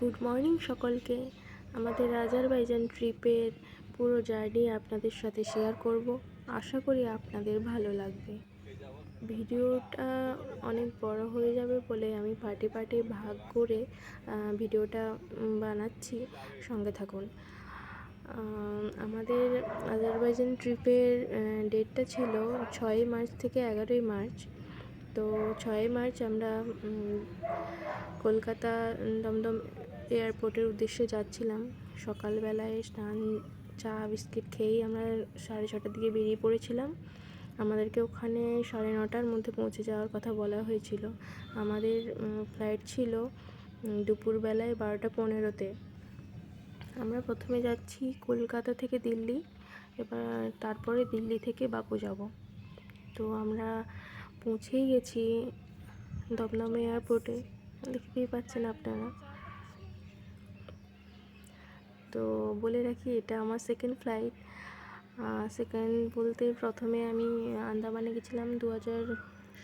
Good morning সকলকে। আমাদের Azerbaijan ট্রিপের পুরো জার্নি আপনাদের সাথে শেয়ার করব। আশা করি আপনাদের ভালো লাগবে। ভিডিওটা অনেক বড় হয়ে যাবে বলে আমি পার্টে পার্টে ভাগ করে ভিডিওটা বানাচ্ছি। সঙ্গে থাকুন। আমাদের আজারবাইজান ট্রিপের ডেটটা ছিল ছয়ই মার্চ থেকে এগারোই মার্চ। তো ছয়ই মার্চ আমরা কলকাতা দমদম এয়ারপোর্টের উদ্দেশ্যে যাচ্ছিলাম। সকালবেলায় স্নান, চা, বিস্কিট খেয়েই আমরা সাড়ে ছটার দিকে বেরিয়ে পড়েছিলাম। আমাদেরকে ওখানে সাড়ে নটার মধ্যে পৌঁছে যাওয়ার কথা বলা হয়েছিল। আমাদের ফ্লাইট ছিল দুপুরবেলায় বারোটা পনেরোতে। আমরা প্রথমে যাচ্ছি কলকাতা থেকে দিল্লি, এবার তারপরে দিল্লি থেকে বাকু যাব। তো আমরা পৌঁছেই গেছি দমদম এয়ারপোর্টে। দেখতেই পাচ্ছেন আপনারা। তো বলে রাখি, এটা আমার সেকেন্ড ফ্লাইট সেকেন্ড বলতে প্রথমে আমি আন্দামানে গেছিলাম দু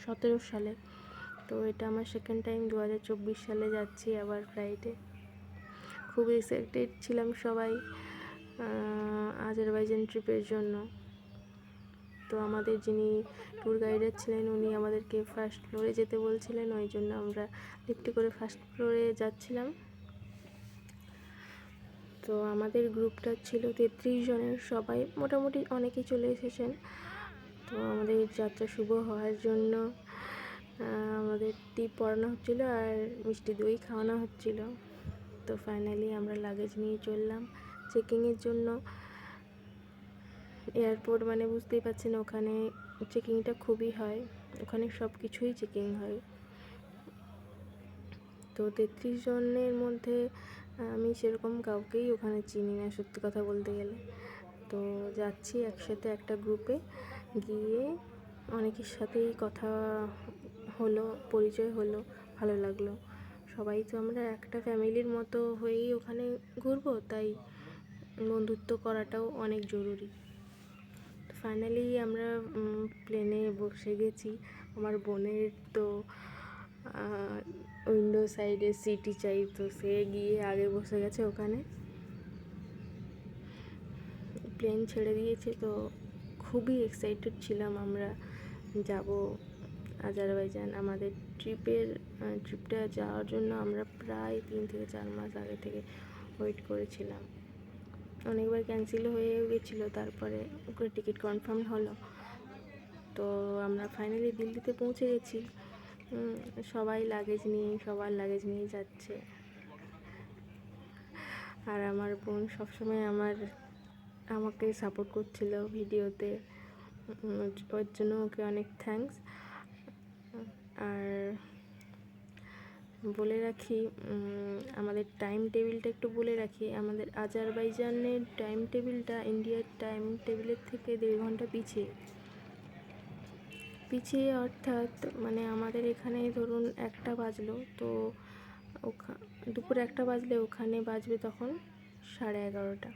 সতেরো সালে। তো এটা আমার সেকেন্ড টাইম দু হাজার চব্বিশ সালে যাচ্ছি আবার ফ্লাইটে খুব এক্সাইটেড ছিলাম সবাই আজারবাইজান ট্রিপের জন্য। তো আমাদের যিনি ট্যুর গাইডার ছিলেন, উনি আমাদেরকে ফার্স্ট ফ্লোরে যেতে বলছিলেন, ওই জন্য আমরা লিফটে করে ফার্স্ট ফ্লোরে যাচ্ছিলাম। তো আমাদের গ্রুপটা ছিল তেত্রিশ জনের, সবাই মোটামুটি অনেকেই চলে এসেছেন। তো আমাদের যাত্রা শুভ হওয়ার জন্য আমাদের টিপ পড়ানো হচ্ছিল আর মিষ্টি দই খাওয়ানো হচ্ছিল। তো ফাইনালি আমরা লাগেজ নিয়ে চললাম চেকিংয়ের জন্য। এয়ারপোর্ট মানে বুঝতেই পারছেন ওখানে চেকিংটা খুবই হয়। ওখানে সব কিছুই চেকিং হয়। তো তেত্রিশ জনের মধ্যে, আমি সেরকম কাউকেই ওখানে চিনি না, সত্যি কথা বলতে গেলে। তো যাচ্ছি একসাথে একটা গ্রুপে গিয়ে অনেকের সাথেই কথা হলো, পরিচয় হলো, ভালো লাগল। সবাই তো আমরা একটা ফ্যামিলির মতো হয়েই ওখানে ঘুরবো, তাই বন্ধুত্ব করাটাও অনেক জরুরি। ফাইনালি আমরা প্লেনে বসে গেছি। আমার বোনের তো উইন্ডো সাইডে সিটি চাই, তো সে গিয়ে আগে বসে গেছে ওখানে। প্লেন ছেড়ে দিয়েছে, তো খুবই এক্সাইটেড ছিলাম আমরা যাব আজারবাইজান। আমাদের ট্রিপের ট্রিপটা যাওয়ার জন্য আমরা প্রায় তিন থেকে চার মাস আগে থেকে ওয়েট করেছিলাম। অনেকবার ক্যান্সেল হয়ে গেছিল, তারপরে ওখানে টিকিট কনফার্ম হলো। তো আমরা ফাইনালি দিল্লিতে পৌঁছে গেছি। সবাই লাগেজ নিয়ে, সবার লাগেজ নিয়ে যাচ্ছে। আর আমার বোন সবসময় আমার, আমাকে সাপোর্ট করছিল ভিডিওতে। ওর জন্য ওকে অনেক থ্যাঙ্কস আর বলে রাখি আমাদের টাইম টেবিলটা একটু বলে রাখি। আমাদের আজারবাইজানের টাইম টেবিলটা ইন্ডিয়ার টাইম টেবিলের থেকে দেড় ঘণ্টা পিছিয়ে। পিছিয়ে অর্থাৎ মানে আমাদের এখানে ধরুন একটা বাজলো, তো ওখা, দুপুর একটা বাজলে ওখানে বাজবে তখন সাড়ে এগারোটা।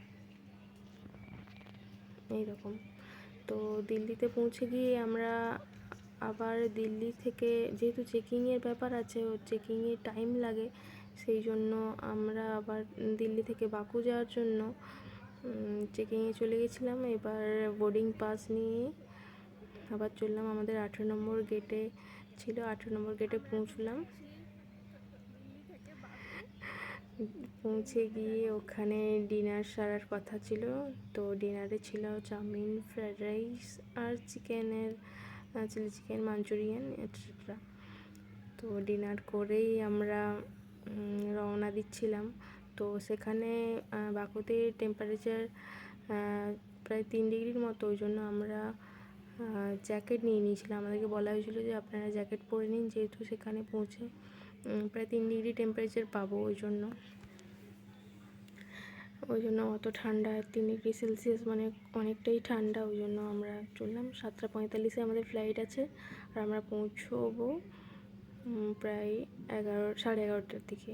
এইরকম। তো দিল্লিতে পৌঁছে গিয়ে আমরা আবার দিল্লি থেকে যেহেতু চেকিংয়ের ব্যাপার আছে ও চেকিংয়ে টাইম লাগে, সেই জন্য আমরা আবার দিল্লি থেকে বাকু যাওয়ার জন্য চেকিংয়ে চলে গেছিলাম। এবার বোর্ডিং পাস নিয়ে আবার চললাম আমাদের আঠেরো নম্বর গেটে ছিল, আঠেরো নম্বর গেটে পৌঁছলাম। পৌঁছে গিয়ে ওখানে ডিনার সারার কথা ছিল। তো ডিনারে ছিল চাউমিন ফ্রায়েড রাইস আর চিকেনের চিলি চিকেন, মাঞ্চুরিয়ান এটসেট্রা তো ডিনার করেই আমরা রওনা দিচ্ছিলাম। তো সেখানে বাকুতে টেম্পারেচার প্রায় তিন ডিগ্রির মতো, ওই জন্য আমরা জ্যাকেট নিয়ে নিয়েছিলাম। আমাদেরকে বলা হয়েছিল যে আপনারা জ্যাকেট পরে নিন, যেহেতু সেখানে পৌঁছে প্রায় তিন ডিগ্রি টেম্পারেচার পাবো ওই জন্য। ওই জন্য অত ঠান্ডা তিন ডিগ্রি সেলসিয়াস মানে অনেকটাই ঠান্ডা, ওই জন্য আমরা চললাম। সাতটা পঁয়তাল্লিশে আমাদের ফ্লাইট আছে আর আমরা পৌঁছবো প্রায় এগারো, সাড়ে এগারোটার দিকে।